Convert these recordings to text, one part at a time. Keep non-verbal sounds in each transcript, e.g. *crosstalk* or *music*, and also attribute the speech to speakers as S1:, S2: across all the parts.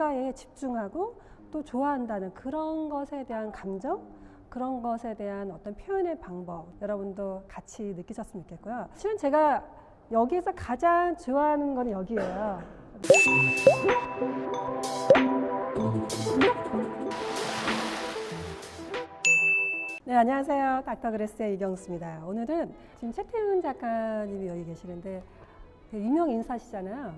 S1: 뭔가에 집중하고 또 좋아한다는 그런 것에 대한 감정 그런 것에 대한 어떤 표현의 방법 여러분도 같이 느끼셨으면 좋겠고요. 실은 제가 여기에서 가장 좋아하는 건 여기예요. 네, 안녕하세요. 닥터 그레스의 이경수입니다. 오늘은 지금 최태훈 작가님이 여기 계시는데 유명 인사시잖아요.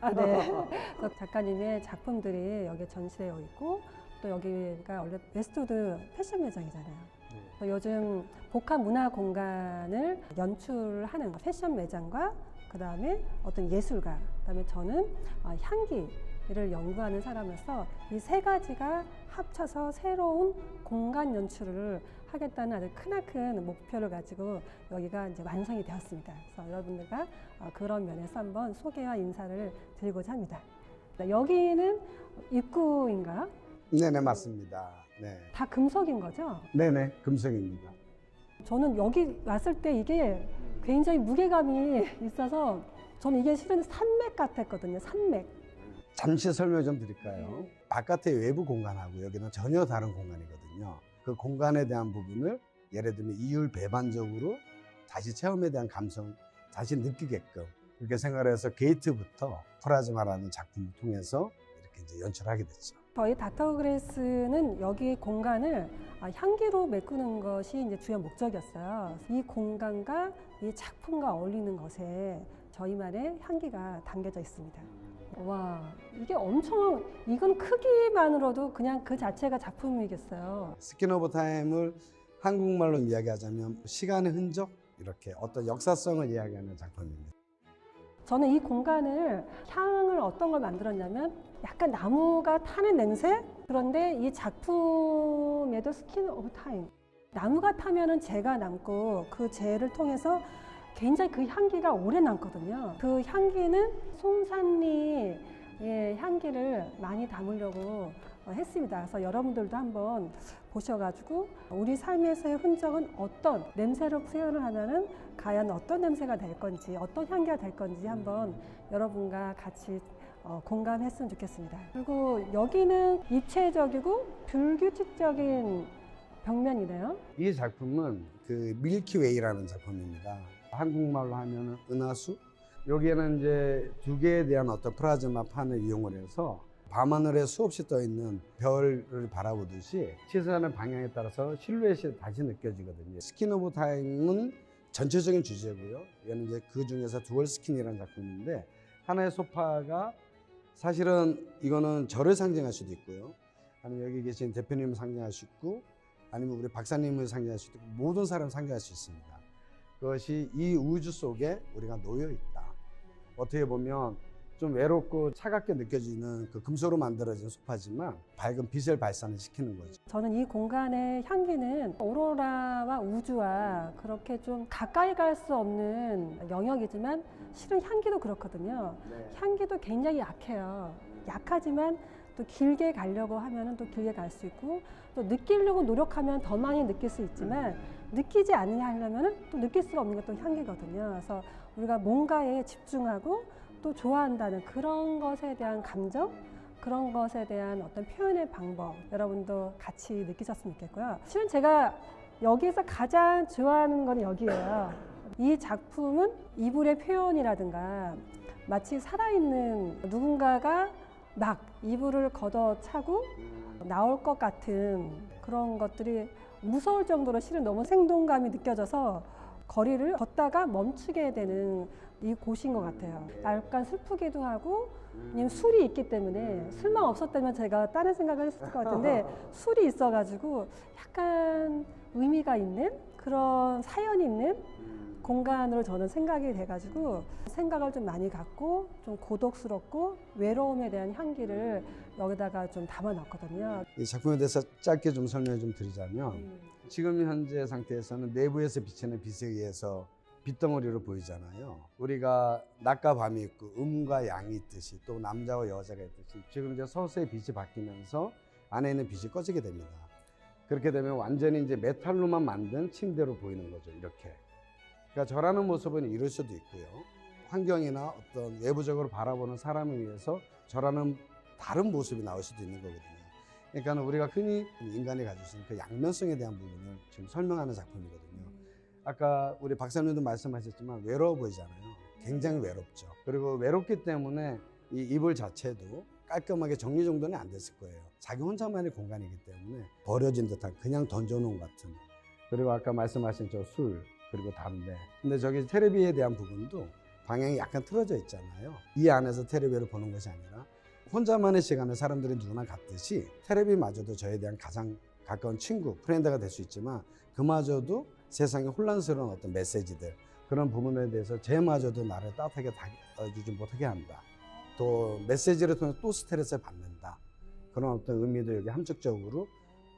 S1: 아, 네. *laughs* 그래서 작가님의 작품들이 여기에 전시되어 있고 또 여기가 원래 웨스트우드 패션 매장이잖아요. 그래서 요즘 복합 문화 공간을 연출하는 패션 매장과 그 다음에 어떤 예술가, 그 다음에 저는 어, 향기 를 연구하는 사람으로서 이 세 가지가 합쳐서 새로운 공간 연출을 하겠다는 아주 크나큰 목표를 가지고 여기가 이제 완성이 되었습니다. 그래서 여러분들과 어, 그런 면에서 한번 소개와 인사를 드리고자 합니다. 네, 여기는 입구인가요?
S2: 네네 맞습니다. 네.
S1: 다 금속인 거죠?
S2: 네네 금성입니다.
S1: 저는 여기 왔을 때 이게 굉장히 무게감이 있어서 저는 이게 실은 산맥 같았거든요. 산맥.
S2: 잠시 설명 좀 드릴까요? 바깥의 외부 공간하고 여기는 전혀 다른 공간이거든요. 그 공간에 대한 부분을 예를 들면 이율 배반적으로 다시 체험에 대한 감성 다시 느끼게끔 그렇게 생각해서 게이트부터 프라즈마라는 작품을 통해서 이렇게 이제 연출하게 됐죠.
S1: 저희 다터그레스는 여기 공간을 아, 향기로 메꾸는 것이 이제 주요 목적이었어요. 이 공간과 이 작품과 어울리는 것에 저희만의 향기가 담겨져 있습니다. 와, 이게 엄청, 이건 크기만으로도 그냥 그 자체가 작품이겠어요.
S2: 스킨 오브 타임을 한국말로 이야기하자면 시간의 흔적 이렇게 어떤 역사성을 이야기하는 작품입니다.
S1: 저는 이 공간을 향을 어떤 걸 만들었냐면 약간 나무가 타는 냄새? 그런데 이 작품에도 스킨 오브 타임. 나무가 타면은 재가 남고 그 재를 통해서 굉장히 그 향기가 오래 남거든요. 그 향기는 송산리 의 향기를 많이 담으려고 어, 했습니다. 그래서 여러분들도 한번 보셔가지고 우리 삶에서의 흔적은 어떤 냄새로 표현을 하면은 과연 어떤 냄새가 될 건지 어떤 향기가 될 건지 한번 여러분과 같이 어, 공감했으면 좋겠습니다. 그리고 여기는 입체적이고 불규칙적인 벽면이네요.
S2: 이 작품은 그 밀키웨이라는 작품입니다. 한국말로 하면 은하수. 여기에는 이제 두 개에 대한 어떤 프라즈마 판을 이용을 해서 밤하늘에 수없이 떠 있는 별을 바라보듯이 시선하는 방향에 따라서 실루엣이 다시 느껴지거든요. 스킨 오브 타임은 전체적인 주제고요. 얘는 이제 그 중에서 두얼 스킨이라는 작품인데 하나의 소파가 사실은 이거는 저를 상징할 수도 있고요. 아니면 여기 계신 대표님을 상징할 수 있고 아니면 우리 박사님을 상징할 수도 있고 모든 사람을 상징할 수 있습니다. 그것이 이 우주 속에 우리가 놓여 있다. 어떻게 보면 좀 외롭고 차갑게 느껴지는 그 금속으로 만들어진 소파지만 밝은 빛을 발산을 시키는 거죠.
S1: 저는 이 공간의 향기는 오로라와 우주와 그렇게 좀 가까이 갈 수 없는 영역이지만 실은 향기도 그렇거든요. 향기도 굉장히 약해요. 약하지만 또 길게 가려고 하면은 또 길게 갈 수 있고 또 느끼려고 노력하면 더 많이 느낄 수 있지만 느끼지 않느냐 하려면은 또 느낄 수가 없는 게 또 향기거든요. 그래서 우리가 뭔가에 집중하고 또 좋아한다는 그런 것에 대한 감정 그런 것에 대한 어떤 표현의 방법 여러분도 같이 느끼셨으면 좋겠고요. 실은 제가 여기에서 가장 좋아하는 건 여기예요. 이 작품은 이불의 표현이라든가 마치 살아있는 누군가가 막 이불을 걷어 차고 나올 것 같은 그런 것들이 무서울 정도로 실은 너무 생동감이 느껴져서 거리를 걷다가 멈추게 되는 이 곳인 것 같아요. 약간 슬프기도 하고, 왜냐면 술이 있기 때문에 술만 없었다면 제가 다른 생각을 했을 것 같은데 *laughs* 술이 있어가지고 약간 의미가 있는 그런 사연이 있는 공간으로 저는 생각이 돼가지고 생각을 좀 많이 갖고 좀 고독스럽고 외로움에 대한 향기를 여기다가 좀 담아놨거든요.
S2: 이 작품에 대해서 짧게 좀 설명을 좀 드리자면 지금 현재 상태에서는 내부에서 비치는 빛에 의해서 빛덩어리로 보이잖아요. 우리가 낮과 밤이 있고 음과 양이 있듯이 또 남자와 여자가 있듯이 지금 이제 서서히 빛이 바뀌면서 안에 있는 빛이 꺼지게 됩니다. 그렇게 되면 완전히 이제 메탈로만 만든 침대로 보이는 거죠. 이렇게. 그러니까 저라는 모습은 이럴 수도 있고요. 환경이나 어떤 외부적으로 바라보는 사람을 위해서 저라는 다른 모습이 나올 수도 있는 거거든요. 그러니까 우리가 흔히 인간이 가지고 있는 그 양면성에 대한 부분을 지금 설명하는 작품이거든요. 아까 우리 박사님도 말씀하셨지만 외로워 보이잖아요. 굉장히 외롭죠. 그리고 외롭기 때문에 이 이불 자체도 깔끔하게 정리 정돈이 안 됐을 거예요. 자기 혼자만의 공간이기 때문에 버려진 듯한 그냥 던져놓은 것 같은. 그리고 아까 말씀하신 저 술 그리고 담배. 근데 저기 테레비에 대한 부분도 방향이 약간 틀어져 있잖아요. 이 안에서 테레비를 보는 것이 아니라 혼자만의 시간을 사람들이 누구나 갖듯이 테레비마저도 저에 대한 가장 가까운 친구, 프렌드가 될 수 있지만 그마저도 세상의 혼란스러운 어떤 메시지들 그런 부분에 대해서 쟤마저도 나를 따뜻하게 다가주지 못하게 한다. 또 메시지를 통해 또 스트레스를 받는다. 그런 어떤 의미도 여기 함축적으로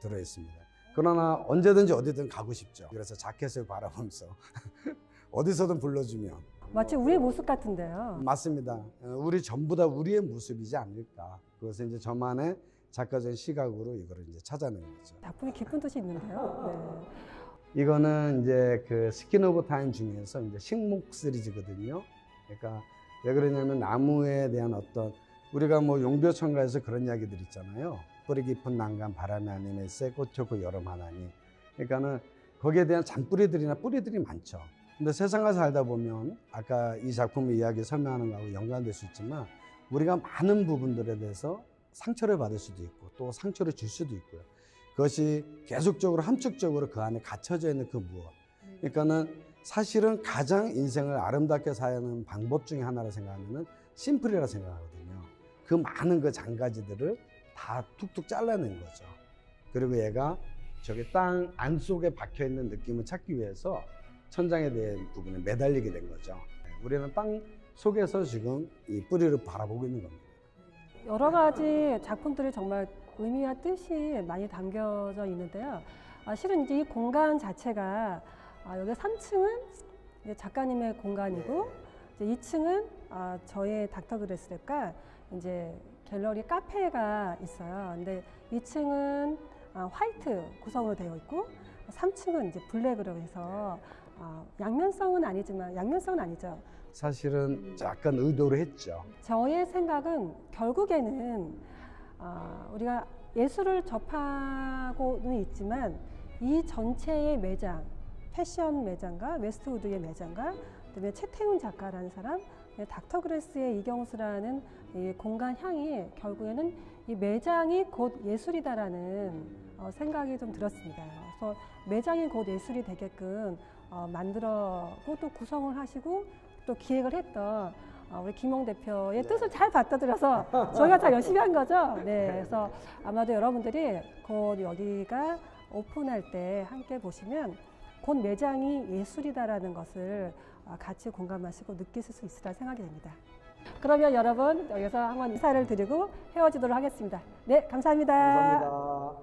S2: 들어 있습니다. 그러나 언제든지 어디든 가고 싶죠. 그래서 자켓을 바라보면서 *laughs* 어디서든 불러주면
S1: 마치 우리의 모습 같은데요.
S2: 맞습니다. 어, 우리 전부 다 우리의 모습이지 않을까. 그것을 이제 저만의 작가적인 시각으로 이거를 이제 찾아낸 거죠.
S1: 작품이 깊은 뜻이 있는데요.
S2: 이거는 이제 그 스킨 오브 타임 중에서 이제 식목 시리즈거든요. 그러니까 왜 그러냐면 나무에 대한 어떤 우리가 뭐 용벼천가에서 그런 이야기들 있잖아요. 뿌리 깊은 난간 바람이 아니면 새꽃 좋고 여름 하나니. 그러니까는 거기에 대한 잔뿌리들이나 뿌리들이 많죠. 근데 세상을 살다 보면 아까 이 작품의 이야기 설명하는 거하고 연관될 수 있지만 우리가 많은 부분들에 대해서 상처를 받을 수도 있고 또 상처를 줄 수도 있고요. 그것이 계속적으로 함축적으로 그 안에 갇혀져 있는 그 무엇. 그러니까는 사실은 가장 인생을 아름답게 사는 방법 중에 하나라 생각하면은 심플이라 생각하거든요. 그 많은 그 장가지들을 다 툭툭 잘라낸 거죠. 그리고 얘가 저기 땅안 속에 박혀 있는 느낌을 찾기 위해서 천장에 대한 부분에 매달리게 된 거죠. 네, 우리는 땅 속에서 지금 이 뿌리를 바라보고 있는 겁니다.
S1: 여러 가지 작품들이 정말 의미와 뜻이 많이 담겨져 있는데요. 아, 실은 이제 이 공간 자체가 아, 여기 3층은 이제 작가님의 공간이고 이제 2층은 아, 저의 닥터 그레스랩과 이제 갤러리 카페가 있어요. 근데 2층은 아, 화이트 구성으로 되어 있고 3층은 이제 블랙으로 해서 아, 양면성은 아니지만 양면성은 아니죠.
S2: 사실은 약간 의도를 했죠.
S1: 저의 생각은 결국에는 아, 우리가 예술을 접하고는 있지만 이 전체의 매장, 패션 매장과 웨스트우드의 매장과 그다음에 최태훈 작가라는 사람, 네, 닥터 그레스의 이경수라는 이 공간 향이 결국에는 이 매장이 곧 예술이다라는 어, 생각이 좀 들었습니다. 그래서 매장이 곧 예술이 되게끔 어, 만들었고 또 구성을 하시고 또 기획을 했던 어, 우리 김용 대표의 뜻을 잘 받아들여서 *laughs* 저희가 다 열심히 한 거죠. 네, 그래서 아마도 여러분들이 곧 여기가 오픈할 때 함께 보시면 곧 매장이 예술이다라는 것을 어, 같이 공감하시고 느끼실 수 있으리라 생각이 됩니다. 그러면 여러분 여기서 한번 인사를 드리고 헤어지도록 하겠습니다. 네, 감사합니다.
S2: 감사합니다.